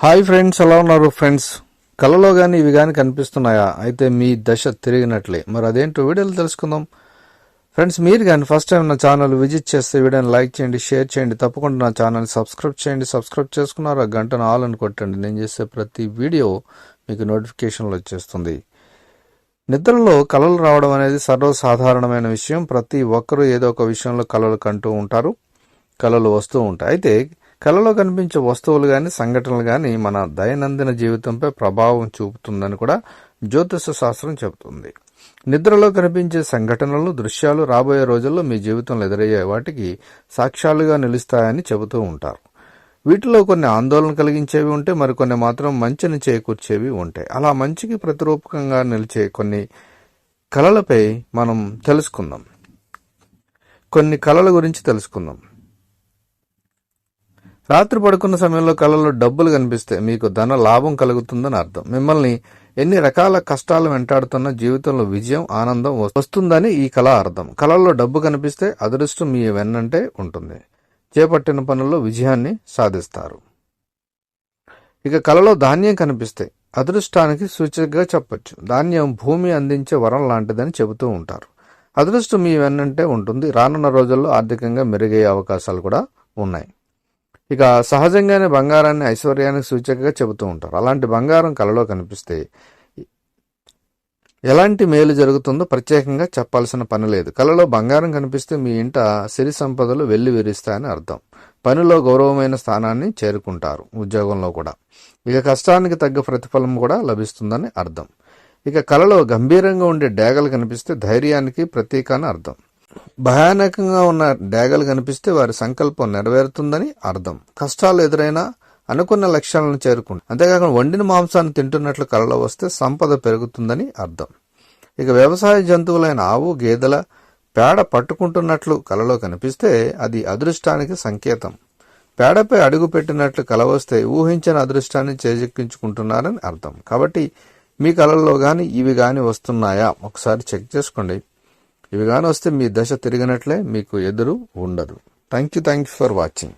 Hi friends ఎలా ఉన్నారు friends కలలో కానీ ఇవి కానీ కనిపిస్తున్నాయా? అయితే మీ దశ తిరిగినట్లే. మరి అదేంటో వీడియోలు తెలుసుకుందాం. ఫ్రెండ్స్ మీరు కానీ ఫస్ట్ టైం నా ఛానల్ విజిట్ చేస్తే వీడియోని లైక్ చేయండి షేర్ చేయండి తప్పకుండా నా ఛానల్ సబ్స్క్రైబ్ చేయండి సబ్స్క్రైబ్ చేసుకున్నారు? ఆ గంటను ఆల్ అని కొట్టండి. నేను చేసే ప్రతి వీడియో మీకు నోటిఫికేషన్లు వచ్చేస్తుంది. నిద్రలో కళలు రావడం అనేది సర్వసాధారణమైన విషయం. ప్రతి ఒక్కరూ ఏదో ఒక విషయంలో కళలు కంటూ ఉంటారు. కళలు వస్తూ ఉంటాయి. అయితే కలలో కనిపించే వస్తువులు కానీ సంఘటనలు కానీ మన దైనందిన జీవితంపై ప్రభావం చూపుతుందని కూడా జ్యోతిష శాస్త్రం చెబుతుంది. నిద్రలో కనిపించే సంఘటనలు దృశ్యాలు రాబోయే రోజుల్లో మీ జీవితంలో ఎదురయ్యే వాటికి సాక్ష్యాలుగా నిలుస్తాయని చెబుతూ ఉంటారు. వీటిలో కొన్ని ఆందోళన కలిగించేవి ఉంటే మరికొన్ని మాత్రం మంచిని చేకూర్చేవి ఉంటాయి. అలా మంచికి ప్రతిరూపకంగా నిలిచే కొన్ని కళలపై మనం తెలుసుకుందాం. కొన్ని కళల గురించి తెలుసుకుందాం. రాత్రి పడుకున్న సమయంలో కళలో డబ్బులు కనిపిస్తే మీకు ధన లాభం కలుగుతుందని అర్థం. మిమ్మల్ని ఎన్ని రకాల కష్టాలు వెంటాడుతున్న జీవితంలో విజయం ఆనందం వస్తుందని ఈ కళ అర్థం. కళల్లో డబ్బు కనిపిస్తే అదృష్టం మీ వెన్నంటే ఉంటుంది. చేపట్టిన పనుల్లో విజయాన్ని సాధిస్తారు. ఇక కలలో ధాన్యం కనిపిస్తే అదృష్టానికి సూచికగా చెప్పచ్చు. ధాన్యం భూమి అందించే వరం లాంటిదని చెబుతూ ఉంటారు. అదృష్టం మీ వెన్నంటే ఉంటుంది. రానున్న రోజుల్లో ఆర్థికంగా మెరుగయ్యే అవకాశాలు కూడా ఉన్నాయి. ఇక సహజంగానే బంగారాన్ని ఐశ్వర్యానికి సూచికగా చెబుతూ ఉంటారు. అలాంటి బంగారం కలలో కనిపిస్తే ఎలాంటి మేలు జరుగుతుందో ప్రత్యేకంగా చెప్పాల్సిన పని లేదు. కలలో బంగారం కనిపిస్తే మీ ఇంట సిరి సంపదలు వెళ్ళి విరుస్తాయని అర్థం. పనిలో గౌరవమైన స్థానాన్ని చేరుకుంటారు ఉద్యోగంలో కూడా. ఇక కష్టానికి తగ్గ ప్రతిఫలం కూడా లభిస్తుందని అర్థం. ఇక కలలో గంభీరంగా ఉండే డేగలు కనిపిస్తే ధైర్యానికి ప్రతీక అని అర్థం. భయానకంగా ఉన్న డేగలు కనిపిస్తే వారి సంకల్పం నెరవేరుతుందని అర్థం. కష్టాలు ఎదురైనా అనుకున్న లక్ష్యాలను చేరుకుంటారు అంతేకాకుండా వండిన మాంసాన్ని తింటున్నట్లు కలలో వస్తే సంపద పెరుగుతుందని అర్థం. ఇక వ్యవసాయ జంతువులైన ఆవు గేదెల పేడ పట్టుకుంటున్నట్లు కలలో కనిపిస్తే అది అదృష్టానికి సంకేతం. పేడపై అడుగు పెట్టినట్లు కల వస్తే ఊహించిన అదృష్టాన్ని చేజెక్కించుకుంటున్నారని అర్థం. కాబట్టి మీ కళల్లో కానీ ఇవి కానీ వస్తున్నాయా? ఒకసారి చెక్ చేసుకోండి. ఇవి కానీ వస్తే మీ దశ తిరిగినట్లే మీకు ఎదురు ఉండదు. Thank you thank you for watching